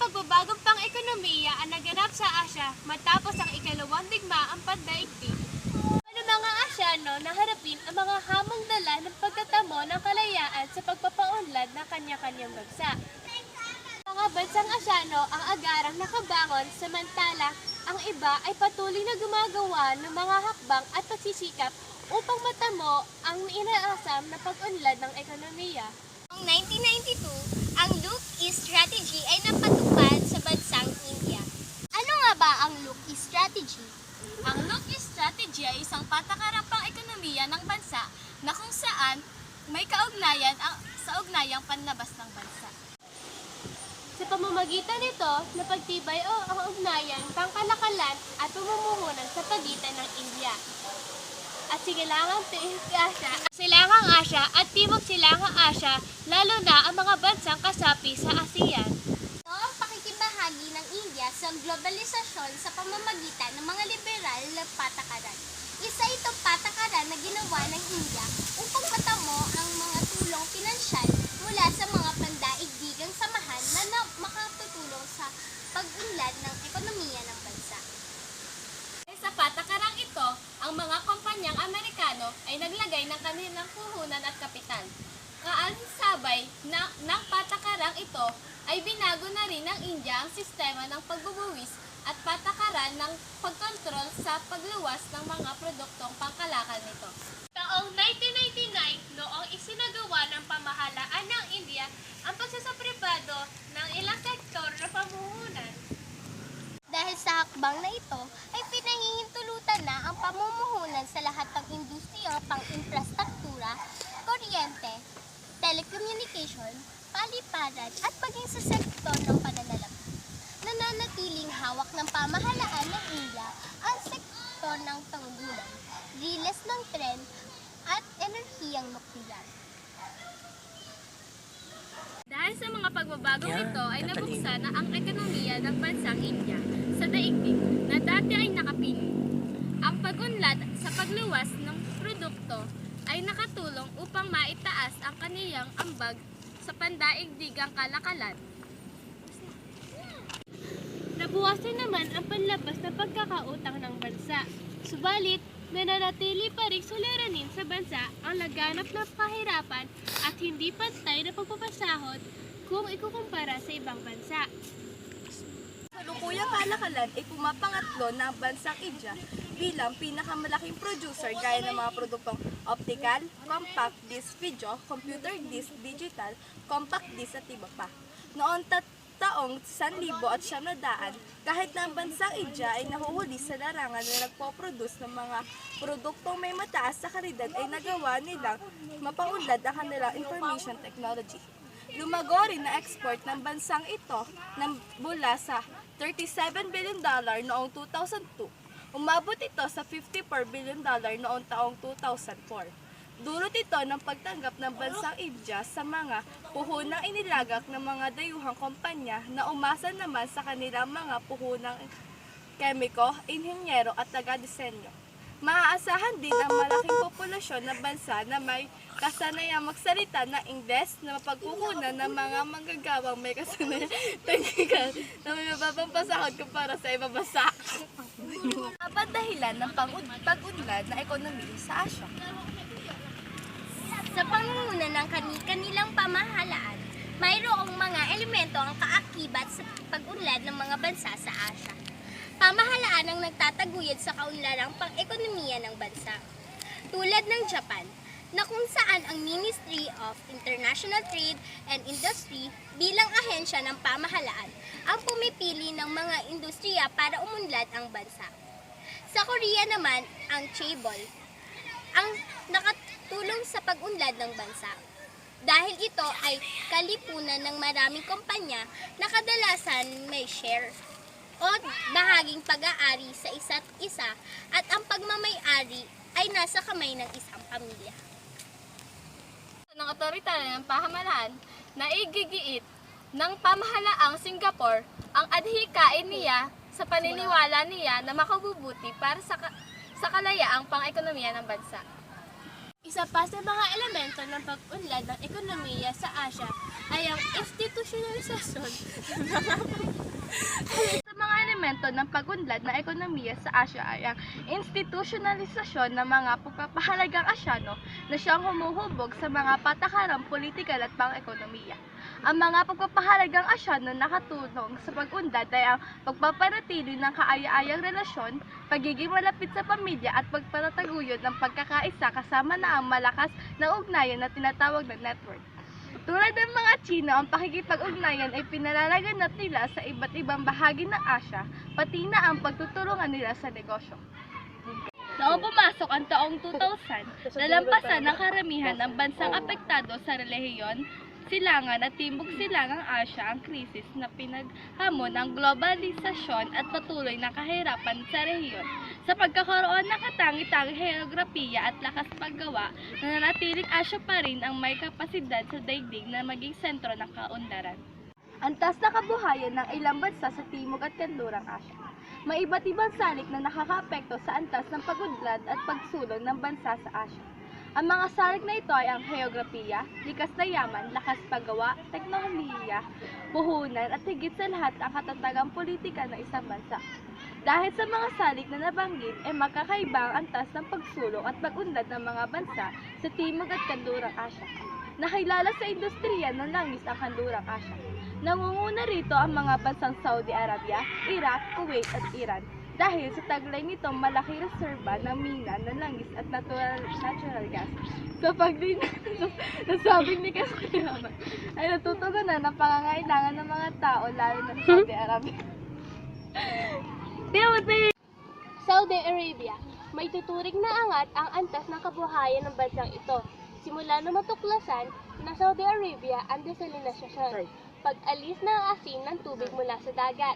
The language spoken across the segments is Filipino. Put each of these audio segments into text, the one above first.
pagbabagong pang-ekonomiya ang naganap sa Asya matapos ang ikalawang digmaang pandaigdig. Ano mga Asyano na harapin ang mga hamong dala ng pagtatamo ng kalayaan sa pagpapaunlad ng kanya-kanyang bansa. Mga bansang Asyano ang agarang nakabangon samantala ang iba ay patuloy na gumagawa ng mga hakbang at pagsisikap upang matamo ang inaasam na pag-unlad ng ekonomiya. Noong 1992, ang Look East Strategy ay napatupad sa bansang India. Ano nga ba ang Look East Strategy? Ang Look East Strategy ay isang patakarang pang-ekonomiya ng bansa na kung saan may kaugnayan ang, sa ugnayang panlabas ng bansa. Sa pamamagitan nito, napagtibay o ang ugnayan, pangkalakalan at pamumuhunan sa pagitan ng India at silangang Asya, silangang Asya at timog Asya, lalo na ang mga bansang kasapi sa ASEAN. Ito ang pakikibahagi ng India sa globalisasyon sa pamamagitan ng mga liberal na patakaran. Isa itong patakaran na ginawa ng India upang matamo ang mga tulong pinansyal mula sa mga pandaigdigang samahan na, na makatutulong sa pag-unlad ng ekonomiya ng bansa. Sa patakarang ito, ang mga kumpanyang Amerikano ay naglagay ng kanilang puhunan at kapital. Kaansabay na, ng patakarang ito ay binago na rin ng India ang sistema ng pagbubuwis at patakaran ng pagkontrol sa pagluwas ng mga produktong pangkalakal nito. Taong 1999, noong isinagawa ng pamahalaan ng India ang pagsasapribado ng ilang sektor na pamuhunan. Dahil sa hakbang na ito, ay pinahihintulutan na ang pamumuhunan sa lahat ng industriyang pang-infrastruktura, kuryente, telecommunication, paliparan at paging sa sektor ng pananalapi. Nananatiling hawak ng pamahalaan ng India ang sektor ng tanggulan, riles ng tren at enerhiyang nuklear. Dahil sa mga pagbabagong ito ay nabuksan na ang ekonomiya ng bansang India sa daigdig na dati ay nakapili. Ang pagunlad sa pagluwas ng produkto ay nakatulong upang maitaas ang kaniyang ambag sa pandaigdigang kalakalan. Nabuwasan naman ang panlabas na pagkakautang ng bansa. Subalit, nananatili pa rin suliranin sa bansa ang laganap na kahirapan at hindi pantay na pagpapasahod kung ikukumpara sa ibang bansa. Kalukuyang kalakalan ay pumapangatlo ng bansang India bilang pinakamalaking producer gaya ng mga produktong optical, compact disc video, computer disc digital, compact disc at iba pa. Noong tat taong 1,000 at siyamnadaan, kahit na ang bansang India ay nahuhuli sa larangan na nagpo-produce ng mga produktong may mataas sa kalidad ay nagawa nilang mapaunlad ang kanilang information technology. Lumago rin na export ng bansang ito ng mula sa 37 billion dollar noong 2002. Umabot ito sa 54 billion dollar noong taong 2004. Dulot ito ng pagtanggap ng bansang India sa mga puhunang inilagak ng mga dayuhang kumpanya na umasa naman sa kanilang mga puhunang kemiko, inhinyero at taga-disenyo. Maaasahan din ang malaking populasyon ng bansa na may kasanayang magsalita ng Ingles na mapagkukunan ng mga manggagawang may kasanayang technical na may mababang pasahod kumpara sa ibang bansa. Apat dahilan ng pag-unlad na ekonomiya sa Asya. Sa pangunguna ng kani- kanilang pamahalaan, mayroong mga elemento ang kaakibat sa pag-unlad ng mga bansa sa Asya. Pamahalaan ang nagtataguyod sa kaunlarang pang-ekonomiya ng bansa. Tulad ng Japan, na kung saan ang Ministry of International Trade and Industry bilang ahensya ng pamahalaan ang pumipili ng mga industriya para umunlad ang bansa. Sa Korea naman, ang Chaebol, ang nakatulong sa pag-unlad ng bansa. Dahil ito ay kalipunan ng maraming kumpanya na kadalasan may share o bahaging pag-aari sa isa't isa at ang pagmamay-ari ay nasa kamay ng isang pamilya. ng otoritarya ng pamahalaan na igigiit ng pamahalaang Singapore ang adhikain niya sa paniniwala niya na makabubuti para sa, ka- sa kalayaang pang-ekonomiya ng bansa. Isa pa sa mga elemento ng pag-unlad ng ekonomiya sa Asya ay ang institusyonalisasyon ng mga Elemento ng pagunlad ng ekonomiya sa Asya ay ang institusyonalisasyon ng mga pagpapahalagang Asyano na siyang humuhubog sa mga patakarang politikal at pang-ekonomiya. Ang mga pagpapahalagang Asyano nakatulong sa pag-unlad ay ang pagpapanatili ng kaaya-ayang relasyon, pagiging malapit sa pamilya at pagpatataguyod ng pagkakaisa kasama na ang malakas na ugnayan na tinatawag na network. Tulad ng mga Chino, ang pakikipag-ugnayan ay pinalalaganap nila sa iba't ibang bahagi ng Asya, pati na ang pagtutulungan nila sa negosyo. Noong pumasok ang taong 2000, nalampasan ng karamihan ng bansang apektado sa relihiyon, silangan at timog silangang Asya ang krisis na pinaghamon ng globalisasyon at patuloy na kahirapan sa rehiyon. Sa pagkakaroon ng katangi-tangi heograpiya at lakas paggawa, nananatiling Asya pa rin ang may kapasidad sa daigdig na maging sentro ng kaunlaran. Antas na kabuhayan ng ilang bansa sa Timog at Kanlurang Asya. May iba't ibang salik na nakakaapekto sa antas ng pagudlad at pagsulong ng bansa sa Asya. Ang mga salik na ito ay ang heograpiya, likas na yaman, lakas paggawa, teknolohiya, puhunan at higit sa lahat ang katatagang politika ng isang bansa. Dahil sa mga salik na nabanggit ay magkakaiba ang antas ng pagsulong at pag-unlad ng mga bansa sa Timog at Kanlurang Asya. Nakilala sa industriya ng langis ang Kanlurang Asya. Nangunguna rito ang mga bansang Saudi Arabia, Iraq, Kuwait at Iran. Dahil sa taglay nito malaki reserba ng mina ng langis at natural, natural gas. Sa pagdin nasabing ni Kasayama ay natutugunan ang pangangailangan ng mga tao lalo na sa Saudi Arabia. Saudi Arabia, may tuturing na angat ang antas ng kabuhayan ng bansang ito. Simula na matuklasan na Saudi Arabia ang desalinasyon, pag-alis ng asin ng tubig mula sa dagat.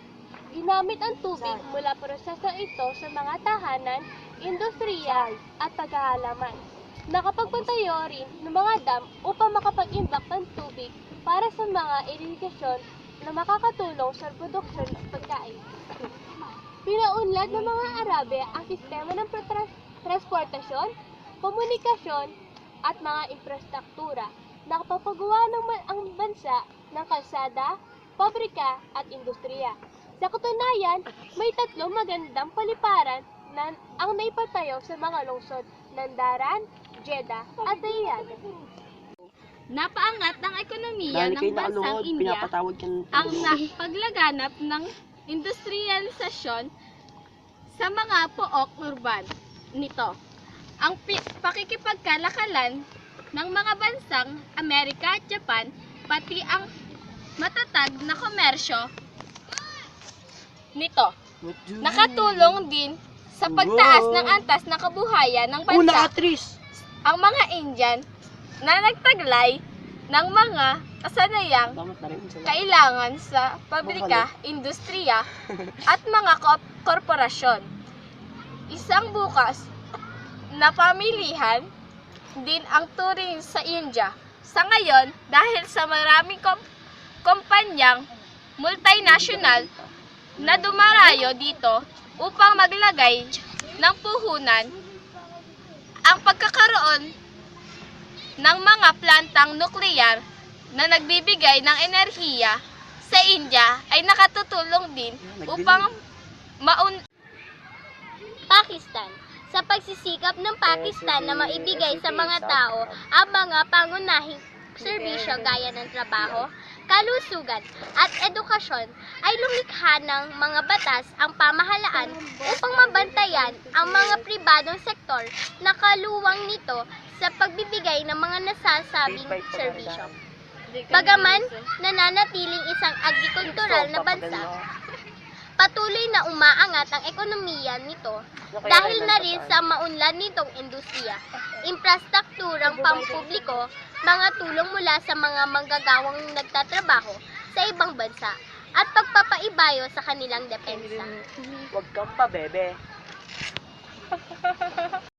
Ginamit ang tubig mula proseso ito sa mga tahanan, industriya at paghahalaman. Nakapagpatayo rin ng mga dam upang makapag-imbak ng tubig para sa mga irigasyon na makakatulong sa produksyon ng pagkain. Pinaunlad ng mga Arabe ang sistema ng tra- transportasyon, komunikasyon, at mga infrastruktura. Nakapapagawa ng ma- ang bansa ng kalsada, pabrika, at industriya. Sa katunayan, may tatlong magandang paliparan na ang naipatayo sa mga lungsod ng Daran, Jeddah, at Riyadh. Napaangat ng ekonomiya Dahil ng bansang India ng ang na- paglaganap ng industrialisasyon sa mga pook urban nito. Ang pakikipagkalakalan ng mga bansang Amerika at Japan, pati ang matatag na komersyo nito. Nakatulong din sa pagtaas ng antas ng kabuhayan ng Una bansa atris! ang mga Indian na nagtaglay ng mga kasanayang kailangan sa pabrika, industriya, at mga ko- korporasyon. Isang bukas na pamilihan din ang turing sa India. Sa ngayon, dahil sa maraming kom- kumpanyang multinational na dumarayo dito upang maglagay ng puhunan, ang pagkakaroon ng mga plantang nuklear na nagbibigay ng enerhiya sa India ay nakatutulong din upang maun Pakistan. Sa pagsisikap ng Pakistan na maibigay sa mga tao ang mga pangunahing serbisyo gaya ng trabaho, kalusugan at edukasyon ay lumikha ng mga batas ang pamahalaan upang mabantayan ang mga pribadong sektor na kaluwang nito sa pagbibigay ng mga nasasabing serbisyo. Bagaman nananatiling isang agrikultural na bansa, patuloy na umaangat ang ekonomiya nito dahil na rin sa maunlad nitong industriya, infrastrukturang pampubliko, mga tulong mula sa mga manggagawang nagtatrabaho sa ibang bansa, at pagpapaibayo sa kanilang depensa. Huwag kang pa, bebe.